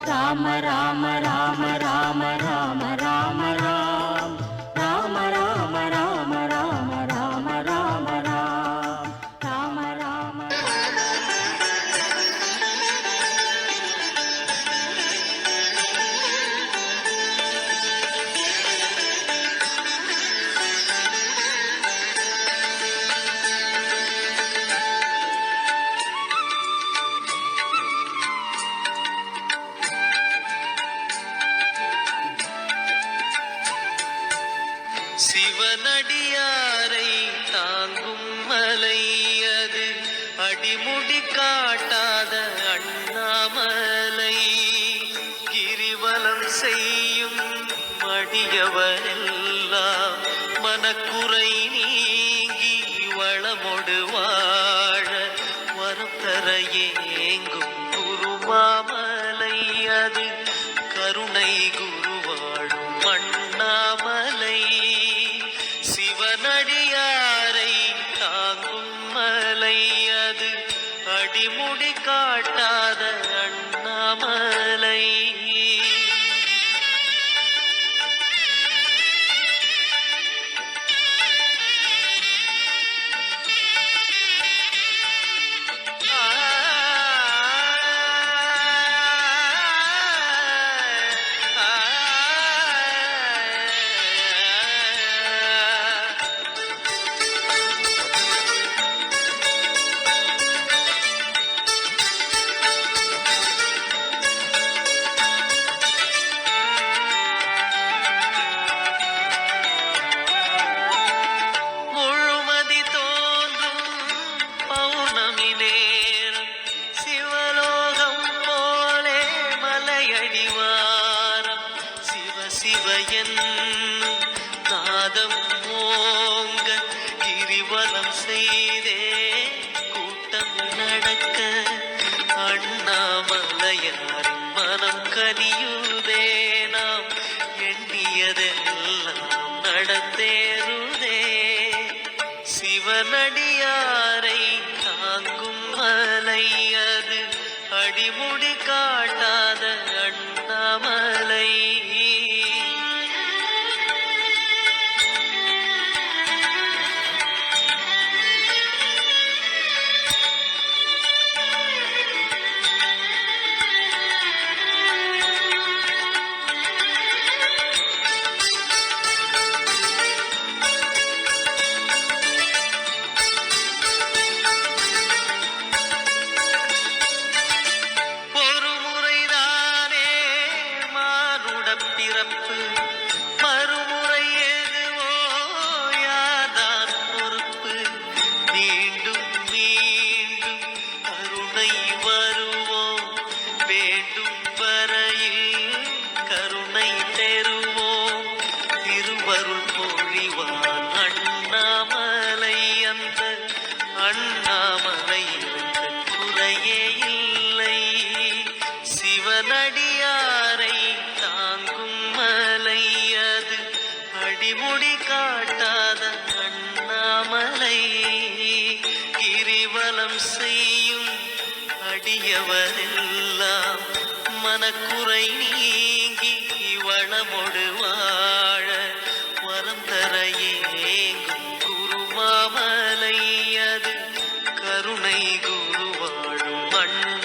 राम राम राम। சிவனடியாரை தாங்கும் மலை அது. அடிமுடி காட்டாத அண்ணாமலை. கிரிவலம் செய்யும் மடியவரெல்லாம் மனக்குறை நீங்கி வளமொடு வாழ. வரம் தர அடிமுடி காட்டாத அண்ணாமலை. சிவ நாதம் ஓங்க கிரிவலம் செய்தே கூட்டம் நடக்க அண்ணாமலையாரின் மனம் கனியுதே நாம் எண்ணியதெல்லாம் நடந்தேறுதே. சிவனடியாரை தாங்கும் மலை அது அடிமுடி காடு பிறப்பு அடிமுடி காட்டாத அண்ணாமலை. கிரிவலம் செய்யும் அடியவரெல்லாம் மனக்குறை நீங்கி வளமொடு வாழ வரம் தர ஏங்கும் குருமாமலை. அது கருணை குருவாழும் அண்ணாமலை